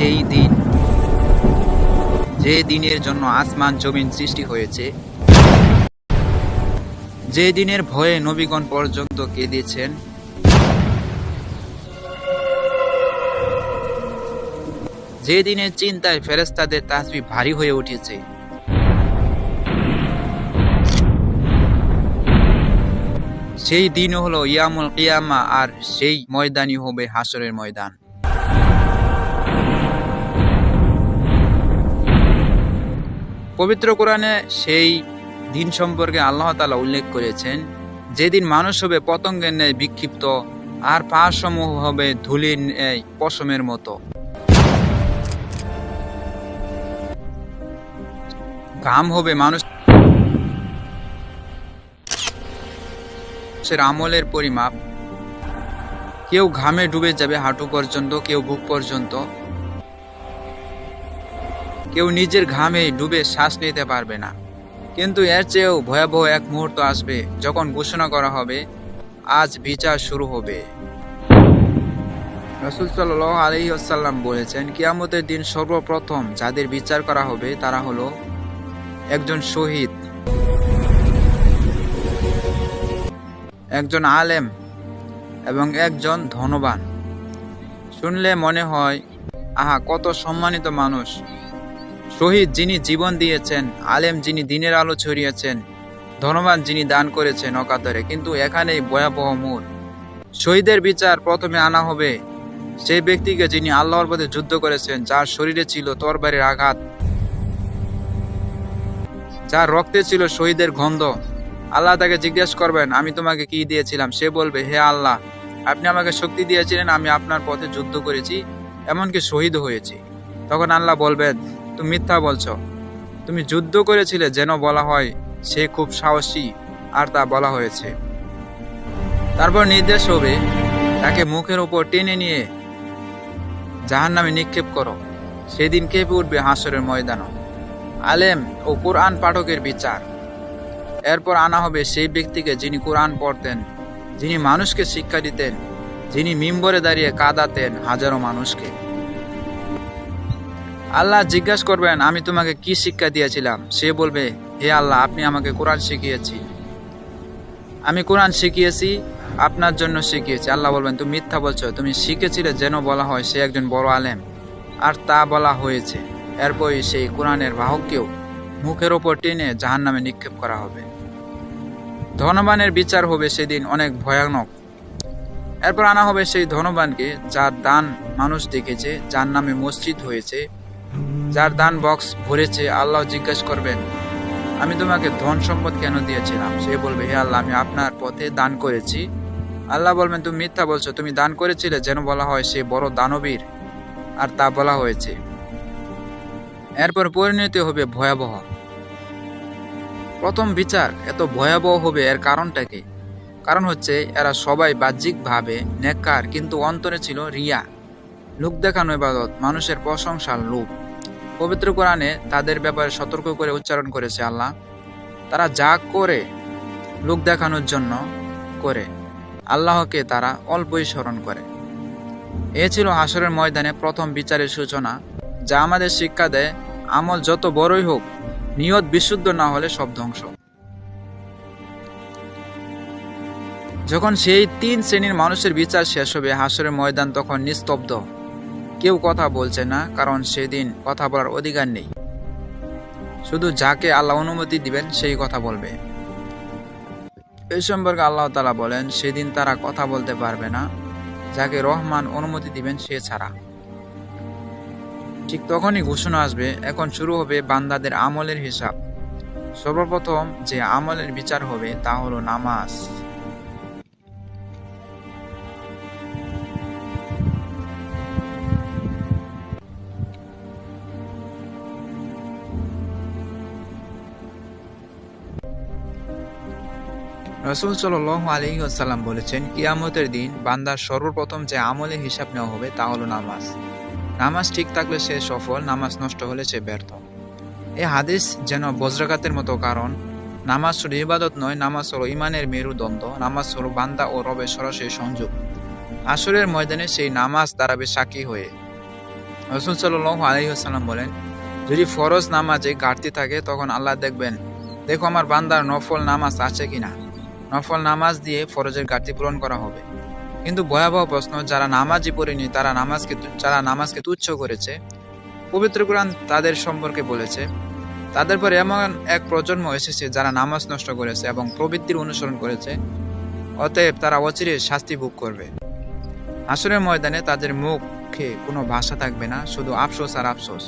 সেই দিন, যে দিনের জন্য আসমান, জমিন সৃষ্টি হয়েছে, যে দিনের ভয়ে নবীগণ পর্যন্ত কেঁদেছেন, যে দিনের চিন্তায় ফেরেস্তাদের তাসবি ভারী হয়ে উঠেছে। সেই দিন হলো ইয়ামুল কিয়ামা, আর সেই ময়দানই হবে হাসরের ময়দান। পবিত্র কোরআনে সেই দিন সম্পর্কে আল্লাহ তালা উল্লেখ করেছেন, যেদিন মানুষ হবে পতঙ্গের ন্যায় বিক্ষিপ্ত আর পা সমূহ হবে ধুলির ন্যায় পশমের মতো। ঘাম হবে মানুষ আমলের পরিমাপ। কেউ ঘামে ডুবে যাবে হাঁটু পর্যন্ত, কেউ বুক পর্যন্ত। কেউ নিজের ঘামে ডুবে শ্বাস নিতে পারবে না। কিন্তু এর চেয়েও ভয়াবহ এক মুহূর্ত আসবে, যখন ঘোষণা করা হবে, আজ বিচার শুরু হবে। রসুল সাল্লাহ আলহিহাসাল্লাম বলেছেন, কিয়ামতের দিন সর্বপ্রথম যাদের বিচার করা হবে, তারা হলো একজন শহীদ, একজন আলেম এবং একজন ধনবান। শুনলে মনে হয়, আহা, কত সম্মানিত মানুষ। শহীদ যিনি জীবন দিয়েছেন, আলেম যিনি দিনের আলো ছড়িয়েছেন, ধনবান যিনি দান করেছেন অকাতরে, কিন্তু এখানেই ভয়াবহ মূল শহীদের বিচার প্রথমে আনা হবে সেই ব্যক্তিকে যিনি আল্লাহর পথে যুদ্ধ করেছেন, যার শরীরে ছিল তরবারির আঘাত, যার রক্তে ছিল শহীদের গন্ধ। আল্লাহ তাকে জিজ্ঞেস করবেন, আমি তোমাকে কি দিয়েছিলাম? সে বলবে, হে আল্লাহ, আপনি আমাকে শক্তি দিয়েছিলেন, আমি আপনার পথে যুদ্ধ করেছি, এমনকি শহীদ হয়েছি। তখন আল্লাহ বলবেন তুমি মিথ্যা বলছো। তুমি যুদ্ধ করেছিলে যেন বলা হয় সে খুব সাহসী, আর তা বলা হয়েছে। তারপর নির্দেশ হবে, তাকে মুখের ওপর টেনে নিয়ে জাহান নামে নিক্ষেপ করো। সেদিন কেঁপে উঠবে হাসরের ময়দানও। আলেম ও কোরআন পাঠকের বিচার। এরপর আনা হবে সেই ব্যক্তিকে যিনি কোরআন পড়তেন, যিনি মানুষকে শিক্ষা দিতেন, যিনি মিম্বরে দাঁড়িয়ে কাঁদাতেন হাজারো মানুষকে। আল্লাহ জিজ্ঞাসা করবেন, আমি তোমাকে কি শিক্ষা দিয়েছিলাম? সে বলবে, হে আল্লাহ, আপনি আমাকে কোরআন শিখিয়েছি। আমি কোরআন শিখিয়েছি, আপনার জন্য শিখিয়েছি। আল্লাহ বলবেন, তুমি মিথ্যা বলছো। তুমি শিখেছিলে যেন বলা হয় সে একজন বড় আলেম। আর তা বলা হয়েছে। এরপরই সেই কোরআনের বাহককেও মুখের ওপর টেনে জাহান নামে নিক্ষেপ করা হবে। ধনবানের বিচার হবে সেদিন অনেক ভয়ানক। এরপর আনা হবে সেই ধনবানকে, যার দান মানুষ দেখেছে, যার নামে মসজিদ হয়েছে। যার দান বক্স ভরেছে, আল্লাহ জিজ্ঞাসা করবেন, আমি তোমাকে ধন সম্পদ কেন দিয়েছিলাম? সে বলবে, হে আল্লাহ, আমি আপনার পথে দান করেছি। আল্লাহ বলবেন, তুমি মিথ্যা বলছো, তুমি দান করেছিলে যেন বলা হয় সে বড় দানবীর। আর তা বলা হয়েছে। এরপর পরিণতি হবে ভয়াবহ। প্রথম বিচার এত ভয়াবহ হবে এর কারণটা কি? কারণ হচ্ছে, এরা সবাই বাহ্যিকভাবে নেককার, কিন্তু অন্তরে ছিল রিয়া। লোক দেখানো ইবাদত, মানুষের প্রশংসার লোক পবিত্র কোরআনে তাদের ব্যাপারে সতর্ক করে উচ্চারণ করেছে আল্লাহ। তারা যা করে লোক দেখানোর জন্য করে, আল্লাহকে তারা অল্পই স্মরণ করে। এ ছিল হাসরের ময়দানে প্রথম বিচারের সূচনা, যা আমাদের শিক্ষা দেয় আমল যত বড়ই হোক, নিয়ত বিশুদ্ধ না হলে সব ধ্বংস। যখন সেই তিন শ্রেণির মানুষের বিচার শেষ হবে হাসরের ময়দান তখন নিস্তব্ধ। কেউ কথা বলছে না, কারণ সেদিন কথা বলার অধিকার নেই। শুধু যাকে আল্লাহ অনুমতি দিবেন, সেই কথা বলবে। এই সম্পর্কে আল্লাহ তালা বলেন, সেদিন তারা কথা বলতে পারবে না। যাকে রহমান অনুমতি দিবেন, সে ছাড়া। ঠিক তখনই ঘোষণা আসবে, এখন শুরু হবে বান্দাদের আমলের হিসাব। সর্বপ্রথম যে আমলের বিচার হবে, তা হলো নামাজ। রসুল সাল আলী আসাল্লাম বলেছেন, কিয়ামতের দিন বান্দার সর্বপ্রথম যে আমলে হিসাব নেওয়া হবে তা হলো নামাজ। নামাজ ঠিক থাকলে সে সফল, নামাজ নষ্ট হলে সে ব্যর্থ। এই হাদিস যেন বজ্রাঘাতের মতো কারণ, নামাজ শুধু ইবাদত নয়, নামাজ হলো ইমানের মেরুদণ্ড, নামাজ হলো বান্দা ও রবের সরাসরি সংযোগ। আসরের ময়দানে সেই নামাজ দাঁড়াবে সাক্ষী হয়ে। রসুল সাল্লাহ আলহিহাল্লাম বলেন, যদি ফরজ নামাজে ঘাটতি থাকে, তখন আল্লাহ দেখবেন, দেখো আমার বান্দার নফল নামাজ আছে কিনা। নফল নামাজ দিয়ে ফরজের ঘাটতি পূরণ করা হবে। কিন্তু ভয়াবহ প্রশ্ন, যারা নামাজই পড়েনি, তারা নামাজকে যারা নামাজকে তুচ্ছ করেছে, পবিত্র কোরআন তাদের সম্পর্কে বলেছে, তাদের পর এমন এক প্রজন্ম এসেছে যারা নামাজ নষ্ট করেছে এবং প্রবৃত্তির অনুসরণ করেছে, অতএব তারা অচিরে শাস্তি ভোগ করবে। আসরের ময়দানে তাদের মুখে কোনো ভাষা থাকবে না, শুধু আফসোস আর আফসোস।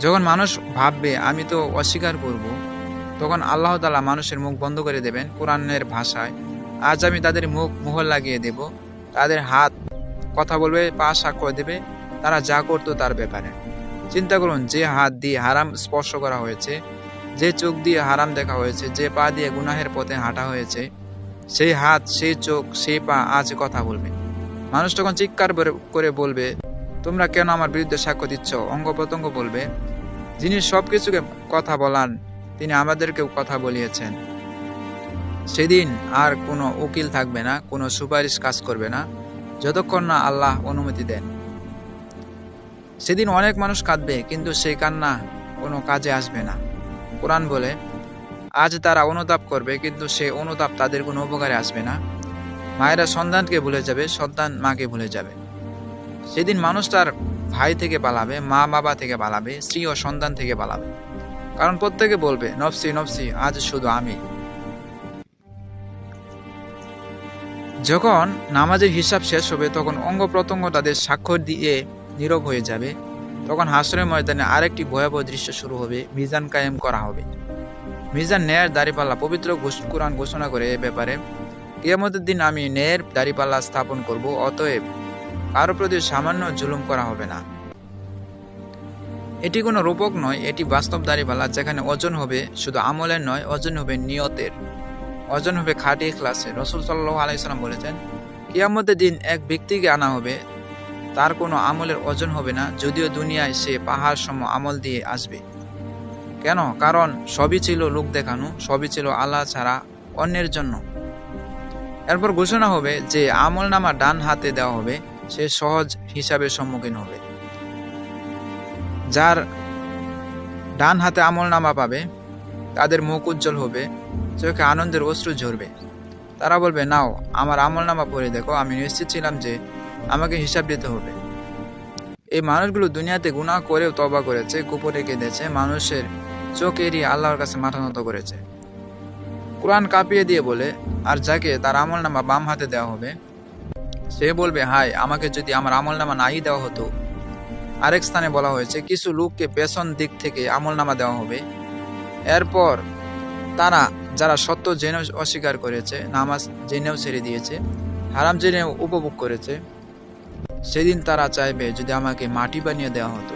যখন মানুষ ভাববে, আমি তো অস্বীকার করব তখন আল্লাহ তালা মানুষের মুখ বন্ধ করে দেবেন কোরআনের ভাষায়। আজ আমি তাদের মুখ মোহর লাগিয়ে দেব। তাদের হাত কথা বলবে, পা সাক্ষ্য দেবে। তারা যা করতো তার ব্যাপারে। চিন্তা করুন, যে হাত দিয়ে হারাম স্পর্শ করা হয়েছে, যে চোখ দিয়ে হারাম দেখা হয়েছে, যে পা দিয়ে গুনাহের পথে হাঁটা হয়েছে, সেই হাত, সেই চোখ, সেই পা আজ কথা বলবে। মানুষ তখন চিৎকার করে- বলবে, তোমরা কেন আমার বিরুদ্ধে সাক্ষ্য দিচ্ছ? অঙ্গ প্রত্যঙ্গ বলবে, যিনি সব কিছুকে কথা বলান তিনি আমাদেরকেও কথা বলিয়েছেন। সেদিন আর কোনো উকিল থাকবে না, কোনো সুপারিশ কাজ করবে না, যতক্ষণ না আল্লাহ অনুমতি দেন। সেদিন অনেক মানুষ কাঁদবে, কিন্তু সেই কান্না কোনো কাজে আসবে না। কোরআন বলে, আজ তারা অনুতাপ করবে, কিন্তু সেই অনুতাপ তাদের কোনো উপকারে আসবে না। মায়েরা সন্তানকে ভুলে যাবে, সন্তান মাকে ভুলে যাবে। সেদিন মানুষ তার ভাই থেকে পালাবে মা বাবা থেকে পালাবে, স্ত্রী ও সন্তান থেকে পালাবে। কারণ প্রত্যেকে বলবে, নফসি নফসি, আজ শুধু আমি। যখন নামাজের হিসাব শেষ হবে, তখন অঙ্গ প্রত্যঙ্গ তাদের স্বাক্ষর দিয়ে নীরব হয়ে যাবে। তখন হাসরের ময়দানে আরেকটি ভয়াবহ দৃশ্য শুরু হবে, মিজান কায়েম করা হবে। মিজান ন্যায়ের দাড়িপাল্লা, পবিত্র কোরআন ঘোষণা করে এ ব্যাপারে, কিয়ামতের দিন আমি ন্যায়ের দাড়িপাল্লা স্থাপন করব, অতএব কারও প্রতি সামান্য জুলুম করা হবে না। এটি কোনো রূপক নয়, এটি বাস্তব দাড়িপাল্লা যেখানে ওজন হবে শুধু আমলের নয়, ওজন হবে নিয়তের। ওজন হবে খাটি ক্লাসে রসুল সাল্লাহ আলাইসাল্লাম বলেছেন, কিয়ামতের দিন এক ব্যক্তিকে আনা হবে, তার কোনো আমলের ওজন হবে না, যদিও দুনিয়ায় সে পাহাড় সম আমল দিয়ে আসবে। কেন? কারণ সবই ছিল লোক দেখানো, সবই ছিল আল্লাহ ছাড়া অন্যের জন্য। এরপর ঘোষণা হবে যে আমল নামা ডান হাতে দেওয়া হবে, সে সহজ হিসাবে সম্মুখীন হবে। ডান হাতে আমল নামা পাবে, তাদের মুখ উজ্জ্বল হবে, চোখে আনন্দের অশ্রু ঝরবে। তারা বলবে, নাও, আমার আমল নামা পড়ে দেখো, আমি নিশ্চিত ছিলাম যে আমাকে হিসাব দিতে হবে। এই মানুষগুলো দুনিয়াতে গুনাহ করেও তবা করেছে গোপনে কেঁদেছে, মানুষের চোখ এড়িয়ে আল্লাহর কাছে মাথা নত করেছে। কোরআন কাঁপিয়ে দিয়ে বলে, আর যাকে তার আমল নামা বাম হাতে দেওয়া হবে, সে বলবে হাই আমাকে যদি আমার আমল নামা নাই দেওয়া হতো আরেক স্থানে বলা হয়েছে, কিছু লোককে পেছন দিক থেকে আমল নামা দেওয়া হবে। এরপর তারা, যারা সত্য জেনেও অস্বীকার করেছে, নামাজ জেনেও ছেড়ে দিয়েছে, হারাম জেনেও উপভোগ করেছে, সেদিন তারা চাইবে, যদি আমাকে মাটি বানিয়ে দেওয়া হতো।